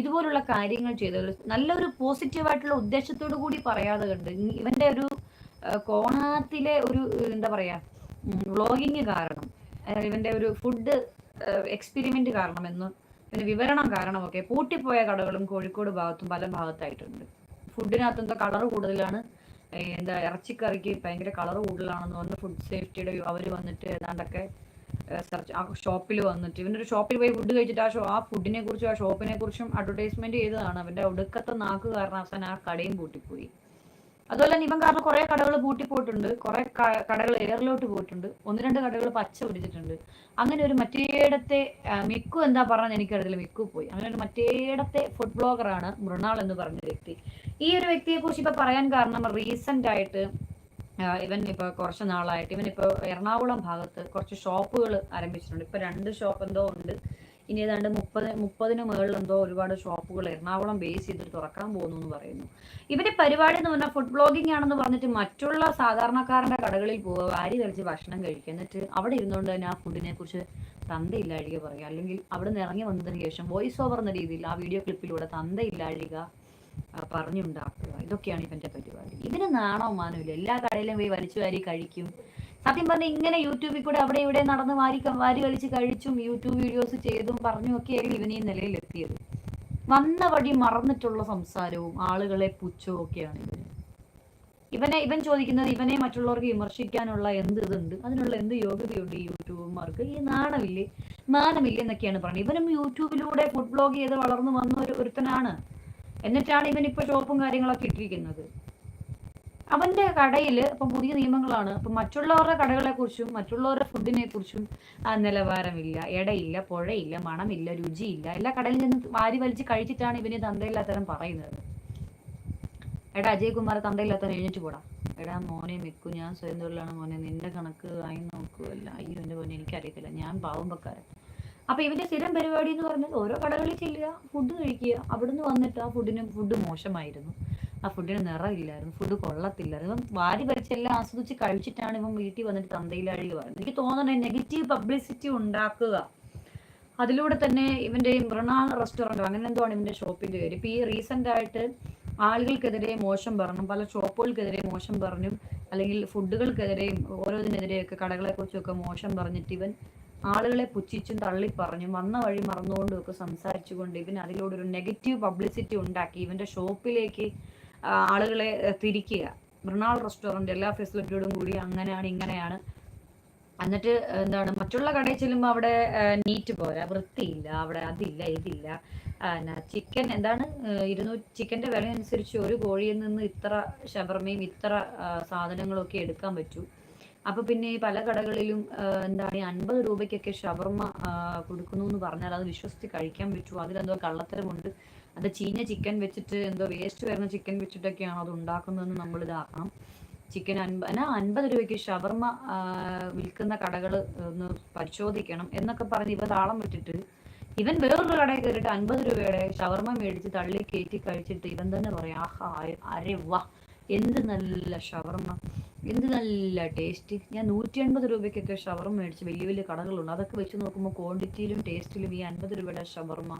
Speaker 1: ഇതുപോലുള്ള കാര്യങ്ങൾ ചെയ്ത നല്ലൊരു പോസിറ്റീവായിട്ടുള്ള ഉദ്ദേശത്തോടു കൂടി പറയാതെ കണ്ട് ഇവന്റെ ഒരു കോണാത്തിലെ ഒരു എന്താ പറയാ വ്ളോഗിങ് കാരണം ഇവന്റെ ഒരു ഫുഡ് എക്സ്പെരിമെന്റ് കാരണം എന്ന് പിന്നെ വിവരണം കാരണമൊക്കെ പൂട്ടിപ്പോയ കടകളും കോഴിക്കോട് ഭാഗത്തും പല ഭാഗത്തായിട്ടുണ്ട്. ഫുഡിനകത്ത് കളർ കൂടുതലാണ്? എന്താ ഇറച്ചിക്കറിക്ക് ഭയങ്കര കളർ കൂടുതലാണെന്ന് പറഞ്ഞ് ഫുഡ് സേഫ്റ്റിയുടെ അവർ വന്നിട്ട് ഏതാണ്ടൊക്കെ സെർച്ച് ആ ഷോപ്പിൽ വന്നിട്ട്. ഒരു ഷോപ്പിൽ പോയി ഫുഡ് കഴിച്ചിട്ട് ആ ഷോ ആ ഫുഡിനെ കുറിച്ചും ആ ഷോപ്പിനെ കുറിച്ചും അഡ്വർടൈസ്മെന്റ് ചെയ്തതാണ്. അവന്റെ ഒടുക്കത്തെ നാക്ക് കാരണം അവസാനം ആ കടയും പൂട്ടിപ്പോയി. അതുപോലെ തന്നെ ഇവൻ കാരണം കുറെ കടകൾ പൂട്ടിപ്പോയിട്ടുണ്ട് കുറെ കടകൾ എയറിലോട്ട് പോയിട്ടുണ്ട്. ഒന്ന് രണ്ട് കടകൾ പച്ച പിടിച്ചിട്ടുണ്ട്. അങ്ങനെ ഒരു മറ്റേടത്തെ മിക്കു എന്താ പറഞ്ഞത് എനിക്കറിയില്ല മിക്കു പോയി. അങ്ങനെ ഒരു മറ്റേടത്തെ ഫുഡ് ബ്ലോഗറാണ് മൃണാൾ എന്ന് പറഞ്ഞ വ്യക്തി. ഈ ഒരു വ്യക്തിയെ കുറിച്ച് ഇപ്പൊ പറയാൻ കാരണം റീസെന്റ് ആയിട്ട് ഇവൻ ഇപ്പൊ കുറച്ച് നാളായിട്ട് ഇവൻ ഇപ്പൊ എറണാകുളം ഭാഗത്ത് കുറച്ച് ഷോപ്പുകൾ ആരംഭിച്ചിട്ടുണ്ട്. ഇപ്പൊ രണ്ട് ഷോപ്പ് എന്തോ ഉണ്ട്. ഇനി ഏതാണ്ട് മുപ്പത് മുപ്പതിന് മുകളിൽ എന്തോ ഒരുപാട് ഷോപ്പുകൾ എറണാകുളം ബേസ് ചെയ്തിട്ട് തുറക്കാൻ പോകുന്നു എന്ന് പറയുന്നു. ഇവന്റെ പരിപാടി എന്ന് പറഞ്ഞാൽ ഫുഡ് ബ്ലോഗിംഗ് ആണെന്ന് പറഞ്ഞിട്ട് മറ്റുള്ള സാധാരണക്കാരന്റെ കടകളിൽ പോവുക വാരി തെളിച്ച് ഭക്ഷണം കഴിക്കുക. എന്നിട്ട് അവിടെ ഇരുന്നുകൊണ്ട് തന്നെ ആ ഫുഡിനെ കുറിച്ച് തന്തയില്ലാഴിക പറയുക. അല്ലെങ്കിൽ അവിടെ നിന്ന് ഇറങ്ങി വന്നതിന് ശേഷം വോയിസ് ഓവർ എന്ന രീതിയിൽ ആ വീഡിയോ ക്ലിപ്പിലൂടെ തന്തയില്ലാഴിക പറഞ്ഞുണ്ടാക്കുക. ഇതൊക്കെയാണ് ഇവന്റെ പരിപാടി. ഇതിന് നാണോ മാനമില്ല എല്ലാ കടയിലും പോയി വലിച്ചു വാരി കഴിക്കും. സത്യം പറഞ്ഞാൽ ഇങ്ങനെ യൂട്യൂബിൽ കൂടെ അവിടെ ഇവിടെ നടന്ന് വാരി വാരി കളിച്ച് കഴിച്ചും യൂട്യൂബ് വീഡിയോസ് ചെയ്തും പറഞ്ഞും ഒക്കെയായിരുന്നു ഇവൻ ഈ നിലയിലെത്തിയത്. വന്ന വഴി മറന്നിട്ടുള്ള സംസാരവും ആളുകളെ പുച്ഛവും ഒക്കെയാണ് ഇവന്. ഇവനെ ഇവൻ ചോദിക്കുന്നത് ഇവനെ മറ്റുള്ളവർക്ക് വിമർശിക്കാനുള്ള എന്ത് ഇതുണ്ട്? അതിനുള്ള എന്ത് യോഗ്യതയുണ്ട് ഈ യൂട്യൂബർമാർക്ക്? ഈ നാണമില്ലേ? മാനമില്ലേ എന്നൊക്കെയാണ് പറയുന്നത് ഇവനും യൂട്യൂബിലൂടെ ഫുഡ് ബ്ലോഗ് ചെയ്ത് വളർന്നു വന്ന ഒരു ഒരുത്തനാണ്. എന്നിട്ടാണ് ഇവൻ ഇപ്പൊ ഷോപ്പും കാര്യങ്ങളൊക്കെ ഇട്ടിരിക്കുന്നത്. അവന്റെ കടയിൽ ഇപ്പൊ പുതിയ നിയമങ്ങളാണ്. അപ്പൊ മറ്റുള്ളവരുടെ കടകളെ കുറിച്ചും മറ്റുള്ളവരുടെ ഫുഡിനെ കുറിച്ചും നിലവാരമില്ല. ഇടയില്ല പുഴയില്ല മണമില്ല രുചിയില്ല. എല്ലാ കടയിൽ നിന്ന് വാരി വലിച്ച് കഴിച്ചിട്ടാണ് ഇവന് തന്തയില്ലാത്തരം പറയുന്നത്. എടാ അജയ് കുമാർ തന്തയില്ലാത്തവൻ എഴുന്നേറ്റ് പോടാ. എടാ മോനെ മിക്കു ഞാൻ സ്വയം തൊഴിലാണ് മോനെ. നിന്റെ കണക്ക് ആയി നോക്കുമല്ല അയ്യോ എന്റെ മോനെ എനിക്കറിയത്തില്ല. ഞാൻ പാവമ്പക്കാരൻ അപ്പൊ ഇവന്റെ സ്ഥിരം പരിപാടി എന്ന് പറഞ്ഞാൽ ഓരോ കടകളിൽ ചെല്ലുക ഫുഡ് കഴിക്കുക. അവിടുന്ന് വന്നിട്ട് ആ ഫുഡിന് ഫുഡ് മോശമായിരുന്നു. ആ ഫുഡിന് നിറമില്ലായിരുന്നു ഫുഡ് കൊള്ളത്തില്ലായിരുന്നു. ഇവൻ വാരി ഭരിച്ച് എല്ലാം ആസ്വദിച്ച് കഴിച്ചിട്ടാണ് ഇവൻ വീട്ടിൽ വന്നിട്ട് തന്തയിലാഴി പറയുന്നത്. എനിക്ക് തോന്നുന്നത് നെഗറ്റീവ് പബ്ലിസിറ്റി ഉണ്ടാക്കുക. അതിലൂടെ തന്നെ ഇവന്റെ മൃണ റെസ്റ്റോറന്റ് അങ്ങനെ എന്തോ ആണ് ഇവന്റെ ഷോപ്പിന്റെ പേര്. ഇപ്പൊ ഈ റീസെന്റ് ആയിട്ട് ആളുകൾക്കെതിരെ മോശം പറഞ്ഞു പല ഷോപ്പുകൾക്കെതിരെ മോശം പറഞ്ഞു അല്ലെങ്കിൽ ഫുഡുകൾക്കെതിരെയും ഓരോന്നിനെതിരെയൊക്കെ കടകളെ കുറിച്ചൊക്കെ മോശം പറഞ്ഞിട്ട് ഇവൻ ആളുകളെ പുച്ഛിച്ചും തള്ളി പറഞ്ഞും വന്ന വഴി മറന്നുകൊണ്ടും ഒക്കെ സംസാരിച്ചുകൊണ്ട് ഇവൻ അതിലൂടെ ഒരു നെഗറ്റീവ് പബ്ലിസിറ്റി ഉണ്ടാക്കി. ഇവന്റെ ഷോപ്പിലേക്ക് ആളുകളെ തിരിക്കുക. മൃണാൾ റെസ്റ്റോറന്റ് എല്ലാ ഫെസിലിറ്റിയോടും കൂടി അങ്ങനെയാണ് ഇങ്ങനെയാണ്. എന്നിട്ട് എന്താണ് മറ്റുള്ള കടയിൽ ചെല്ലുമ്പോൾ അവിടെ നീറ്റ് പോരാ. വൃത്തിയില്ല അവിടെ അതില്ല ഇതില്ല. ചിക്കൻ എന്താണ് ഇരുന്നൂറ്റി ചിക്കന്റെ വില അനുസരിച്ച് ഒരു കോഴിയിൽ നിന്ന് ഇത്ര ഷവർമയും ഇത്ര സാധനങ്ങളൊക്കെ എടുക്കാൻ പറ്റൂ. അപ്പൊ പിന്നെ പല കടകളിലും എന്താണ് ഈ അൻപത് രൂപയ്ക്കൊക്കെ ഷവർമ കൊടുക്കുന്നു എന്ന് പറഞ്ഞാൽ അത് വിശ്വസിച്ച് കഴിക്കാൻ പറ്റുമോ അതിലെന്തോ കള്ളത്തരമുണ്ട്. അത് ചീഞ്ഞ ചിക്കൻ വെച്ചിട്ട് എന്തോ വേസ്റ്റ് വരുന്ന ചിക്കൻ വെച്ചിട്ടൊക്കെയാണ് അത് ഉണ്ടാക്കുന്നതെന്ന് നമ്മൾ ഇതാക്കണം. ചിക്കൻ അൻപ അൻപത് രൂപയ്ക്ക് ഷവർമ വിൽക്കുന്ന കടകൾ ഒന്ന് പരിശോധിക്കണം എന്നൊക്കെ പറഞ്ഞ് ഇവ താളം വിട്ടിട്ട് ഇവൻ വേറൊരു കടയിൽ കയറിയിട്ട് അൻപത് രൂപയുടെ ഷവർമ മേടിച്ച് തള്ളി കയറ്റി കഴിച്ചിട്ട് ഇവൻ തന്നെ പറയാം ആഹാ അരെ വാ എന്ത് നല്ല ഷവർമ എന്ത് നല്ല ടേസ്റ്റ് ഞാൻ നൂറ്റി അൻപത് രൂപയ്ക്കൊക്കെ ഷവർമ മേടിച്ച് വലിയ വലിയ കടകളുണ്ട്. അതൊക്കെ വെച്ച് നോക്കുമ്പോൾ ക്വാണ്ടിറ്റിയിലും ടേസ്റ്റിലും ഈ അൻപത് രൂപയുടെ ഷവർമ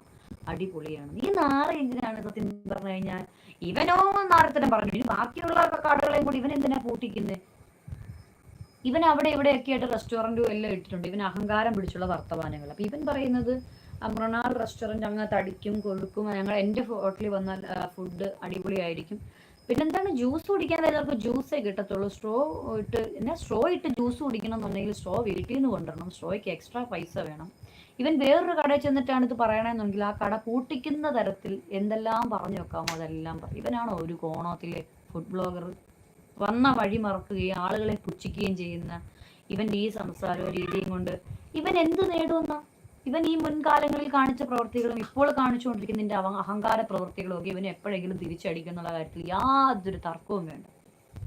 Speaker 1: അടിപൊളിയാണ്. ഈ നാറ എന്തിനാണ് സത്യം പറഞ്ഞു കഴിഞ്ഞാൽ ഇവനോ നാരത്തരം പറഞ്ഞു. ഇനി ബാക്കിയുള്ള കാടുകളെയും കൂടി ഇവൻ എന്തിനാ പൂട്ടിക്കുന്നത് ഇവൻ അവിടെ ഇവിടെയൊക്കെ ആയിട്ട് റെസ്റ്റോറന്റും എല്ലാം ഇട്ടിട്ടുണ്ട്. ഇവൻ അഹങ്കാരം പിടിച്ചുള്ള വർത്തമാനങ്ങൾ അപ്പൊ ഇവൻ പറയുന്നത് മൃണാൾ റെസ്റ്റോറന്റ് അങ്ങ് തടിക്കും കൊഴുക്കും ഞങ്ങൾ എന്റെ ഹോട്ടലിൽ വന്നാൽ ഫുഡ് അടിപൊളിയായിരിക്കും. പിന്നെന്താണ്? ജ്യൂസ് കുടിക്കാൻ വരുന്നവർക്ക് ജ്യൂസേ കിട്ടത്തുള്ളൂ. സ്ട്രോ ഇട്ട് എന്നാ സ്ട്രോ ഇട്ട് ജ്യൂസ് കുടിക്കണം എന്നുണ്ടെങ്കിൽ സ്ട്രോ വീട്ടിൽ നിന്ന് കൊണ്ടുവരണം. സ്ട്രോയ്ക്ക് എക്സ്ട്രാ പൈസ വേണം. ഇവൻ വേറൊരു കടയിൽ ചെന്നിട്ടാണ് ഇത് പറയണമെന്നുണ്ടെങ്കിൽ ആ കട പൂട്ടിക്കുന്ന തരത്തിൽ എന്തെല്ലാം പറഞ്ഞു വെക്കാമോ അതെല്ലാം പറയും ഇവനാണോ ഒരു കോണത്തിലെ ഫുഡ് ബ്ലോഗർ വന്ന വഴി മറക്കുകയും ആളുകളെ പുച്ഛിക്കുകയും ചെയ്യുന്ന ഇവന്റെ ഈ സംസാരവും രീതിയും കൊണ്ട്. ഇവൻ എന്ത് നേടുമെന്ന? ഇവൻ ഈ മുൻകാലങ്ങളിൽ കാണിച്ച പ്രവൃത്തികളും ഇപ്പോൾ കാണിച്ചുകൊണ്ടിരിക്കുന്ന ഇതിന്റെ അവ അഹങ്കാര പ്രവൃത്തികളും ഒക്കെ ഇവൻ എപ്പോഴെങ്കിലും തിരിച്ചടിക്കും കാര്യത്തിൽ യാതൊരു തർക്കവും വേണ്ട.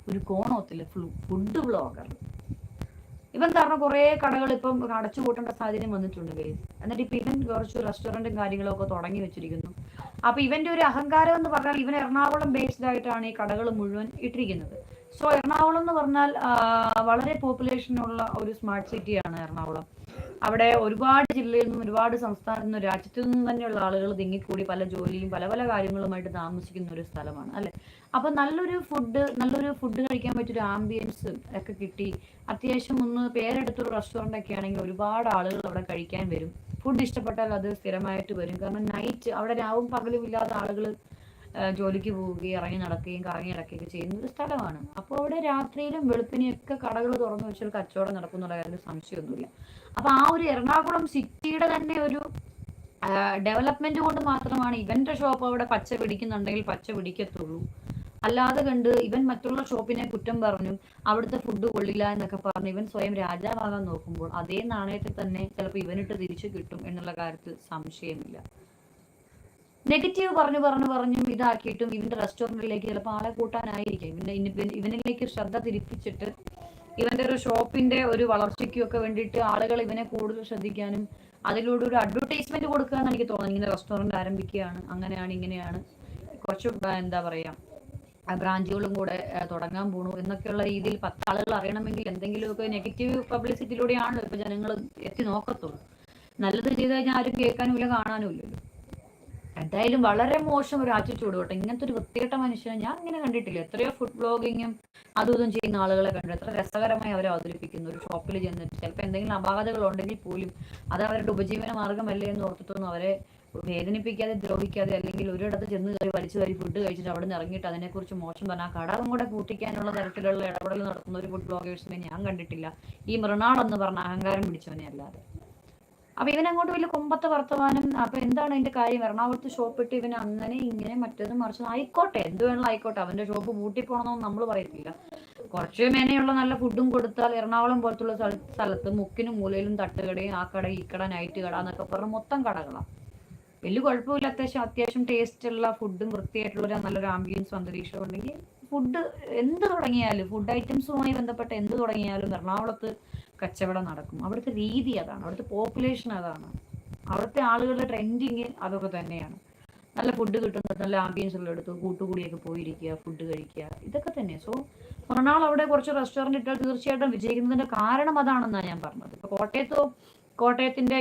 Speaker 1: ഒരു കോണോത്തിലെ ഫുഡ് ബ്ലോഗർ ഇവൻ കാരണം കുറെ കടകൾ ഇപ്പം അടച്ചു കൂട്ടേണ്ട സാഹചര്യം വന്നിട്ടുണ്ട് guys. എന്നിട്ട് ഇപ്പൊ ഇവൻ കുറച്ച് റെസ്റ്റോറന്റും കാര്യങ്ങളും ഒക്കെ തുടങ്ങി വെച്ചിരിക്കുന്നു. അപ്പൊ ഇവന്റെ ഒരു അഹങ്കാരം എന്ന് പറഞ്ഞാൽ ഇവൻ എറണാകുളം ബേസ്ഡ് ആയിട്ടാണ് ഈ കടകൾ മുഴുവൻ ഇട്ടിരിക്കുന്നത്. സോ എറണാകുളം എന്ന് പറഞ്ഞാൽ വളരെ പോപ്പുലേഷൻ ഉള്ള ഒരു സ്മാർട്ട് സിറ്റിയാണ് എറണാകുളം. അവിടെ ഒരുപാട് ജില്ലയിൽ നിന്നും ഒരുപാട് സംസ്ഥാനത്തു നിന്നും രാജ്യത്തു നിന്നും തന്നെയുള്ള ആളുകൾ തിങ്ങിക്കൂടി പല ജോലിയും പല പല കാര്യങ്ങളുമായിട്ട് താമസിക്കുന്ന ഒരു സ്ഥലമാണ് അല്ലെ? അപ്പൊ നല്ലൊരു ഫുഡ് നല്ലൊരു ഫുഡ് കഴിക്കാൻ പറ്റിയൊരു ആംബിയൻസ് ഒക്കെ കിട്ടി. അത്യാവശ്യം ഒന്ന് പേരെടുത്തൊരു റെസ്റ്റോറന്റ് ഒക്കെ ആണെങ്കിൽ ഒരുപാട് ആളുകൾ അവിടെ കഴിക്കാൻ വരും. ഫുഡ് ഇഷ്ടപ്പെട്ടാൽ അത് സ്ഥിരമായിട്ട് വരും. കാരണം നൈറ്റ് അവിടെ രാവും പകലും ഇല്ലാത്ത ആളുകൾ ജോലിക്ക് പോവുകയും ഇറങ്ങി നടക്കുകയും കറങ്ങി നടക്കുകയൊക്കെ ചെയ്യുന്ന ഒരു സ്ഥലമാണ്. അപ്പോൾ അവിടെ രാത്രിയിലും വെളുപ്പിനെയൊക്കെ കടകൾ തുറന്നു വെച്ചാൽ കച്ചവടം നടക്കുന്നുള്ള കാര്യത്തിൽ സംശയമൊന്നുമില്ല. അപ്പൊ ആ ഒരു എറണാകുളം സിറ്റിയുടെ തന്നെ ഒരു ഡെവലപ്മെന്റ് കൊണ്ട് മാത്രമാണ് ഇവന്റെ ഷോപ്പ് അവിടെ പച്ച പിടിക്കുന്നുണ്ടെങ്കിൽ പച്ച പിടിക്കത്തുള്ളൂ. അല്ലാതെ കണ്ട് ഇവൻ മറ്റുള്ള ഷോപ്പിനെ കുറ്റം പറഞ്ഞു അവിടുത്തെ ഫുഡ് കൊള്ളില്ല എന്നൊക്കെ പറഞ്ഞ് ഇവൻ സ്വയം രാജാവാകാൻ നോക്കുമ്പോൾ അതേ നാണയത്തിൽ തന്നെ ചിലപ്പോൾ ഇവനിട്ട് തിരിച്ചു കിട്ടും എന്നുള്ള കാര്യത്തിൽ സംശയമില്ല. നെഗറ്റീവ് പറഞ്ഞു പറഞ്ഞു പറഞ്ഞും ഇതാക്കിയിട്ടും ഇവന്റെ റെസ്റ്റോറന്റിലേക്ക് ചിലപ്പോൾ ആളെ കൂട്ടാനായിരിക്കും. ഇവന്റെ ഇവനിലേക്ക് ശ്രദ്ധ തിരിപ്പിച്ചിട്ട് ഇവന്റെ ഒരു ഷോപ്പിന്റെ ഒരു വളർച്ചയ്ക്കും ഒക്കെ വേണ്ടിയിട്ട് ആളുകൾ ഇവനെ കൂടുതൽ ശ്രദ്ധിക്കാനും അതിലൂടെ ഒരു അഡ്വർടൈസ്മെന്റ് കൊടുക്കുക എന്ന് എനിക്ക് തോന്നുന്നു ഇങ്ങനെ റെസ്റ്റോറന്റ് ആരംഭിക്കുകയാണ്. അങ്ങനെയാണ് ഇങ്ങനെയാണ്. കുറച്ച് എന്താ പറയാ ബ്രാഞ്ചുകളും കൂടെ തുടങ്ങാൻ പോണു എന്നൊക്കെയുള്ള രീതിയിൽ പത്ത് ആളുകൾ അറിയണമെങ്കിൽ എന്തെങ്കിലുമൊക്കെ നെഗറ്റീവ് പബ്ലിസിറ്റിയിലൂടെയാണല്ലോ ഇപ്പൊ ജനങ്ങൾ എത്തി നോക്കത്തുള്ളൂ. നല്ലത് ചെയ്ത് കഴിഞ്ഞാൽ ആരും കേൾക്കാനും ഇല്ല കാണാനും ഇല്ലല്ലോ എന്തായാലും വളരെ മോശം ഒരു ആറ്റിറ്റ്യൂഡ് കേട്ടോ. ഇങ്ങനത്തെ ഒരു വൃത്തികെട്ട മനുഷ്യനെ ഞാൻ ഇങ്ങനെ കണ്ടിട്ടില്ല. എത്രയോ ഫുഡ് ബ്ലോഗിങ്ങും അതും ഇതും ചെയ്യുന്ന ആളുകളെ കണ്ടു. എത്ര രസകരമായി അവരെ അവതരിപ്പിക്കുന്നു. ഒരു ഷോപ്പിൽ ചെന്നിട്ട് ചിലപ്പോൾ എന്തെങ്കിലും അപാകതകൾ ഉണ്ടെങ്കിൽ പോലും അത് അവരുടെ ഉപജീവന മാർഗമല്ലേ എന്ന് ഓർത്തിട്ടൊന്നും അവരെ വേദനിപ്പിക്കാതെ ദ്രോഹിക്കാതെ അല്ലെങ്കിൽ ഒരിടത്ത് ചെന്ന് കയറി വലിച്ചു കയറി ഫുഡ് കഴിച്ചിട്ട് അവിടെ നിന്ന് ഇറങ്ങിയിട്ട് അതിനെക്കുറിച്ച് മോശം പറഞ്ഞാൽ ആ കടവും കൂടെ പൂട്ടിക്കാനുള്ള തരത്തിലുള്ള ഇടപെടൽ നടത്തുന്ന ഒരു ഫുഡ് ബ്ലോഗേഴ്സിനെ ഞാൻ കണ്ടിട്ടില്ല. ഈ മൃണാൾ എന്ന് പറഞ്ഞ അഹങ്കാരം പിടിച്ചവനെ അല്ലാതെ. അപ്പൊ ഇവൻ അങ്ങോട്ട് വലിയ കൊമ്പത്തെ വർത്തമാനം അപ്പൊ എന്താണ് അതിന്റെ കാര്യം? എറണാകുളത്ത് ഷോപ്പ് ഇട്ട് ഇവൻ അങ്ങനെ ഇങ്ങനെ മറ്റേത് മറിച്ചു ആയിക്കോട്ടെ എന്ത് വേണമെങ്കിലും ആയിക്കോട്ടെ. അവന്റെ ഷോപ്പ് പൂട്ടി പോണെന്നൊന്നും നമ്മൾ പറയത്തില്ല. കുറച്ച് മേനയുള്ള നല്ല ഫുഡും കൊടുത്താൽ എറണാകുളം പോലത്തുള്ള സ്ഥല- സ്ഥലത്ത് മുക്കിനും മൂലയിലും തട്ടുകടയും ആ കട ഈ കട നൈറ്റ് കട എന്നൊക്കെ പറഞ്ഞ മൊത്തം കടകളാണ് വലിയ കുഴപ്പമില്ല. അത്യാവശ്യം അത്യാവശ്യം ടേസ്റ്റ് ഉള്ള ഫുഡും വൃത്തിയായിട്ടുള്ള നല്ലൊരു ആംബിയൻസും അന്തരീക്ഷം ഉണ്ടെങ്കിൽ ഫുഡ് എന്ത് തുടങ്ങിയാലും ഫുഡ് ഐറ്റംസുമായി ബന്ധപ്പെട്ട എന്ത് തുടങ്ങിയാലും എറണാകുളത്ത് കച്ചവടം നടക്കും. അവിടുത്തെ രീതി അതാണ്. അവിടുത്തെ പോപ്പുലേഷൻ അതാണ്. അവിടുത്തെ ആളുകളുടെ ട്രെൻഡിങ് അതൊക്കെ തന്നെയാണ്. നല്ല ഫുഡ് കിട്ടുന്ന നല്ല ആംബിയൻസ് ഉള്ളിടത്ത് കൂട്ടുകൂടിയൊക്കെ പോയിരിക്കുക ഫുഡ് കഴിക്കുക. ഇതൊക്കെ തന്നെ. സോ ഒരാൾ അവിടെ കുറച്ച് റെസ്റ്റോറന്റ് ഇട്ടാൽ തീർച്ചയായിട്ടും വിജയിക്കുന്നതിന്റെ കാരണം അതാണെന്നാണ് ഞാൻ പറഞ്ഞത്. ഇപ്പോൾ കോട്ടയത്തോ കോട്ടയത്തിന്റെ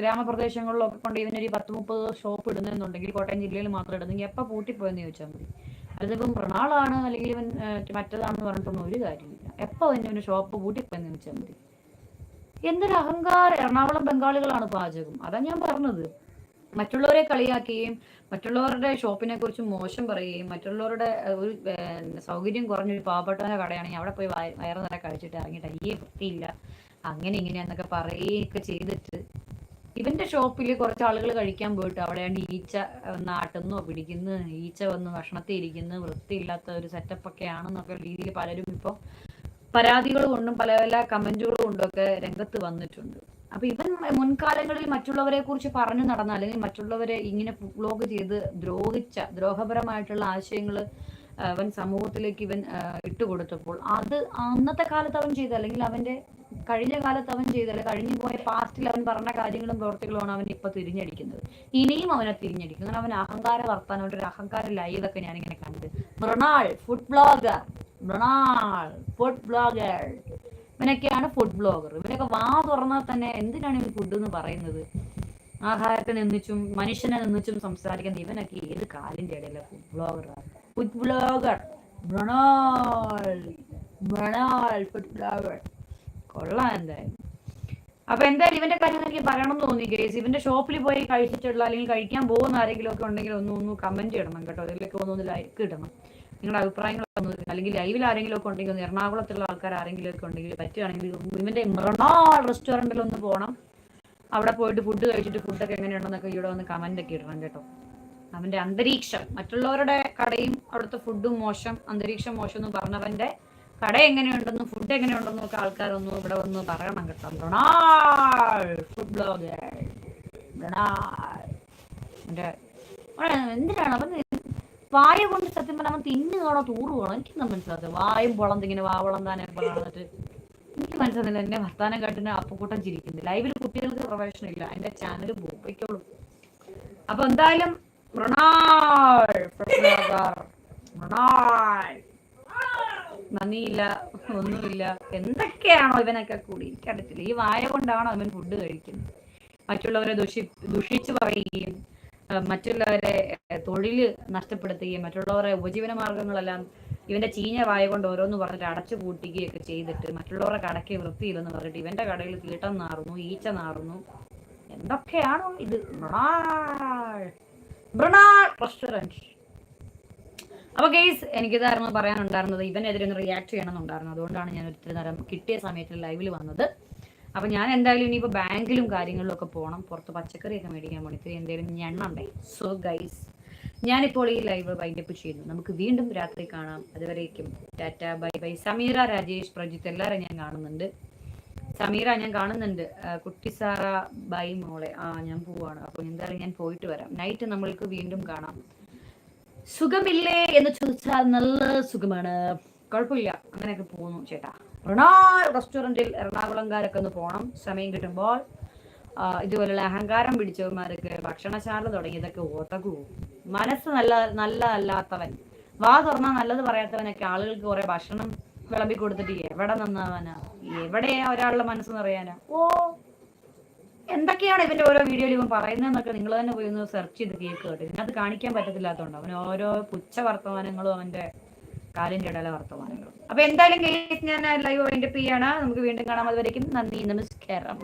Speaker 1: ഗ്രാമപ്രദേശങ്ങളിലൊക്കെ കൊണ്ട് ഇതിനൊരു പത്ത് മുപ്പത് ഷോപ്പ് ഇടുന്നെന്നുണ്ടെങ്കിൽ കോട്ടയം ജില്ലയിൽ മാത്രം ഇടുന്നെങ്കിൽ എപ്പോൾ പൂട്ടിപ്പോയെന്ന് ചോദിച്ചാൽ മതി. അതിപ്പം പ്രണാളാണ് അല്ലെങ്കിൽ ഇവൻ മറ്റേതാണെന്ന് പറഞ്ഞിട്ടൊന്നും ഒരു കാര്യമില്ല എപ്പോൾ ഇവന് ഇവന് ഷോപ്പ് പൂട്ടിപ്പോയെന്ന് നിമിച്ചാൽ മതി. എന്തൊരു അഹങ്കാരം എറണാകുളം ബംഗാളികളാണ് പാചകം. അതാ ഞാൻ പറഞ്ഞത്. മറ്റുള്ളവരെ കളിയാക്കുകയും മറ്റുള്ളവരുടെ ഷോപ്പിനെ കുറിച്ച് മോശം പറയുകയും മറ്റുള്ളവരുടെ ഒരു സൗകര്യം കുറഞ്ഞൊരു പാവപ്പെട്ടവന്റെ കടയാണെങ്കിൽ അവിടെ പോയി വയറു നിറയെ കഴിച്ചിട്ട് ഇറങ്ങിയിട്ട് അയ്യേ വൃത്തിയില്ല. അങ്ങനെ എന്നൊക്കെ പറയുകയൊക്കെ ചെയ്തിട്ട് ഇവന്റെ ഷോപ്പിൽ കുറച്ച് ആളുകൾ കഴിക്കാൻ പോയിട്ട് അവിടെയാണ് ഈച്ച വന്ന് ആട്ടുന്നോ പിടിക്കുന്നു ഈച്ച വന്ന് ഭക്ഷണത്തിൽ ഇരിക്കുന്നു വൃത്തിയില്ലാത്ത ഒരു സെറ്റപ്പ് ഒക്കെ ആണെന്നൊക്കെ രീതിയിൽ പലരും ഇപ്പോൾ പരാതികൾ കൊണ്ടും പല പല കമന്റുകൾ കൊണ്ടും ഒക്കെ രംഗത്ത് വന്നിട്ടുണ്ട്. അപ്പൊ ഇവൻ മുൻകാലങ്ങളിൽ മറ്റുള്ളവരെ കുറിച്ച് പറഞ്ഞു നടന്ന അല്ലെങ്കിൽ മറ്റുള്ളവരെ ഇങ്ങനെ വ്ലോഗ് ചെയ്ത് ദ്രോഹിച്ച ദ്രോഹപരമായിട്ടുള്ള ആശയങ്ങൾ അവൻ സമൂഹത്തിലേക്ക് ഇവൻ ഇട്ടുകൊടുത്തപ്പോൾ അത് അന്നത്തെ കാലത്ത് അവൻ ചെയ്ത അല്ലെങ്കിൽ അവന്റെ കഴിഞ്ഞ കാലത്ത് അവൻ ചെയ്തത് കഴിഞ്ഞു പോയ പാസ്റ്റിൽ അവൻ പറഞ്ഞ കാര്യങ്ങളും പ്രവർത്തികളുമാണ് അവൻ ഇപ്പൊ തിരിഞ്ഞടിക്കുന്നത്. ഇനിയും അവനെ തിരിഞ്ഞടിക്കും. കാരണം അവൻ അഹങ്കാര വർത്താൻ അവന്റെ ഒരു അഹങ്കാര ലൈവൊക്കെ ഇങ്ങനെ കണ്ട്. Mrinal food blogger Mrinal food blogger ഇവനൊക്കെയാണ് food blogger ഇവനൊക്കെ വാ തുറന്നാൽ തന്നെ എന്തിനാണ് ഇവൻ ഫുഡ് എന്ന് പറയുന്നത്? ആഹാരത്തെ നിന്നിച്ചും മനുഷ്യനെ നിന്നിച്ചും സംസാരിക്കുന്ന ഇവനൊക്കെ ഏത് കാലിന്റെ ഇടയിലെ food ബ്ലോഗറാണ് food blogger Mrinal. Mrinal food blogger കൊള്ളാം എന്തായാലും. അപ്പൊ എന്തായാലും ഇവന്റെ കാര്യം എനിക്ക് പറയണം തോന്നി ഗ്രേസ്. ഇവന്റെ ഷോപ്പിൽ പോയി കഴിച്ചിട്ടുള്ള അല്ലെങ്കിൽ കഴിക്കാൻ പോകുന്ന ആരെങ്കിലും ഒക്കെ ഉണ്ടെങ്കിൽ ഒന്ന് ഒന്ന് കമന്റ് ഇടണം കേട്ടോ. അതിലൊക്കെ ഒന്ന് ഒന്ന് ലൈക്ക് ഇടണം. നിങ്ങളുടെ അഭിപ്രായങ്ങൾ ഒന്ന് അല്ലെങ്കിൽ ലൈവിൽ ആരെങ്കിലും ഒക്കെ ഉണ്ടെങ്കിൽ ഒന്ന് എറണാകുളത്തുള്ള ആൾക്കാർ ആരെങ്കിലും ഒക്കെ ഉണ്ടെങ്കിൽ പറ്റുകയാണെങ്കിൽ ഇവന്റെ മൃണാൾ റെസ്റ്റോറന്റിൽ ഒന്ന് പോകണം അവിടെ പോയിട്ട് ഫുഡ് കഴിച്ചിട്ട് ഫുഡൊക്കെ എങ്ങനെയുണ്ടെന്നൊക്കെ ഇവിടെ ഒന്ന് കമന്റ് ഒക്കെ ഇടണം കേട്ടോ. അവന്റെ അന്തരീക്ഷം. മറ്റുള്ളവരുടെ കടയും അവിടുത്തെ ഫുഡും മോശം അന്തരീക്ഷം മോശം എന്ന് പറഞ്ഞവന്റെ കട എങ്ങനെയുണ്ടെന്നും ഫുഡ് എങ്ങനെയുണ്ടെന്നും ഒക്കെ ആൾക്കാരൊന്നും ഇവിടെ വന്ന് പറയണം കേട്ടോ. ഫുഡ് ബ്ലോഗർ എന്തിനാണ്? അപ്പം വായ കൊണ്ട് സത്യം പറഞ്ഞാൽ അവൻ പോകണം എനിക്ക് എനിക്കൊന്നും മനസ്സിലാകും വായും പൊളന്തിങ്ങനെ വാ വളന്താനൊക്കെ പറഞ്ഞിട്ട് എനിക്ക് മനസ്സിലാകുന്നില്ല എന്നെ വർത്താനം കാട്ടിന് അപ്പക്കൂട്ടം ചിരിക്കുന്നു. ലൈവിൽ കുട്ടികൾക്ക് പ്രവേശനം ഇല്ല. എന്റെ ചാനൽ പോയിക്കോളും. അപ്പൊ എന്തായാലും മൃണാൾ മൃണാൾ. നന്ദിയില്ല ഒന്നുമില്ല. എന്തൊക്കെയാണോ ഇവനൊക്കെ കൂടി? എനിക്കറിയത്തില്ല ഈ വായ കൊണ്ടാണോ അവൻ ഫുഡ് കഴിക്കുന്നത്? മറ്റുള്ളവരെ ദുഷി ദുഷിച്ചു പറയുകയും മറ്റുള്ളവരെ തൊഴിൽ നഷ്ടപ്പെടുത്തുകയും മറ്റുള്ളവരെ ഉപജീവന മാർഗങ്ങളെല്ലാം ഇവന്റെ ചീഞ്ഞ വായ കൊണ്ട് ഓരോന്ന് പറഞ്ഞിട്ട് അടച്ചു പൂട്ടിക്കുകയൊക്കെ ചെയ്തിട്ട് മറ്റുള്ളവരെ കടയ്ക്ക് വൃത്തിയില്ലെന്ന് പറഞ്ഞിട്ട് ഇവന്റെ കടയിൽ കീട്ടം നാറുന്നു ഈച്ച നാറുന്നു. എന്തൊക്കെയാണോ ഇത്? റെസ്റ്റോറന്റ് അപ്പൊ ഗെയ്സ് എനിക്കിതായിരുന്നു പറയാനുണ്ടായിരുന്നത്. ഇവനെതിരെ ഒന്ന് റിയാക്ട് ചെയ്യണമെന്നുണ്ടായിരുന്നു. അതുകൊണ്ടാണ് ഞാൻ ഒത്തിരി നേരം കിട്ടിയ സമയത്ത് ലൈവിൽ വന്നത്. അപ്പൊ ഞാൻ എന്തായാലും ഇനിയിപ്പോ ബാങ്കിലും കാര്യങ്ങളിലും ഒക്കെ പോകണം പുറത്ത് പച്ചക്കറിയൊക്കെ മേടിക്കാൻ പോകണം എന്തെങ്കിലും ഞണ്ണണ്ടേ സോ ഗൈസ് ഞാനിപ്പോൾ ഈ ലൈവ് വൈൻഡപ്പ് ചെയ്യുന്നു. നമുക്ക് വീണ്ടും രാത്രി കാണാം. അതുവരേക്കും. Tata bye bye Sameera Rajesh Prajith എല്ലാവരും ഞാൻ കാണുന്നുണ്ട്. സമീറ ഞാൻ കാണുന്നുണ്ട്. കുട്ടി സാറ ബൈ മോളെ. ആ ഞാൻ പോവാണ്. അപ്പോൾ എന്തായാലും ഞാൻ പോയിട്ട് വരാം. നൈറ്റ് നമ്മൾക്ക് വീണ്ടും കാണാം. സുഖമില്ലേ എന്ന് ചോദിച്ചാൽ നല്ല സുഖമാണ്. കുഴപ്പമില്ല. അങ്ങനെയൊക്കെ പോകുന്നു ചേട്ടാ. റൊണാൾ റെസ്റ്റോറന്റിൽ എറണാകുളംകാരൊക്കെ ഒന്ന് പോകണം സമയം കിട്ടുമ്പോൾ ഇതുപോലുള്ള അഹങ്കാരം പിടിച്ചവന്മാരൊക്കെ ഭക്ഷണശാല തുടങ്ങിയതൊക്കെ ഓത്തക്കു മനസ്സ് നല്ല നല്ലതല്ലാത്തവൻ. വാ തുറന്നാൽ നല്ലത് പറയാത്തവനൊക്കെ ആളുകൾക്ക് കുറെ ഭക്ഷണം വിളമ്പി കൊടുത്തിട്ട് എവിടെ നന്നാവാനാ? എവിടെയാ ഒരാളുടെ മനസ്സ് നിറയാനാ ഓ എന്തൊക്കെയാണ് ഇവന്റെ ഓരോ വീഡിയോയിൽ ഇവൻ പറയുന്നതെന്നൊക്കെ നിങ്ങൾ തന്നെ പോയി ഒന്ന് സെർച്ച് ചെയ്ത് കേട്ടോ. ഇതിനകത്ത് കാണിക്കാൻ പറ്റത്തില്ലാത്തതുകൊണ്ട് അവന് ഓരോ പുച്ഛ വർത്തമാനങ്ങളും അവന്റെ കാലിന്റെ ഇടയിലെ വർത്തമാനങ്ങളും. അപ്പൊ എന്തായാലും കേസ് ഞാൻ ലൈവ് വൈൻഡപ്പ് ചെയ്യാണ് നമുക്ക് വീണ്ടും കാണാം. അതുവരേക്കും നന്ദി. നമസ്കാരം.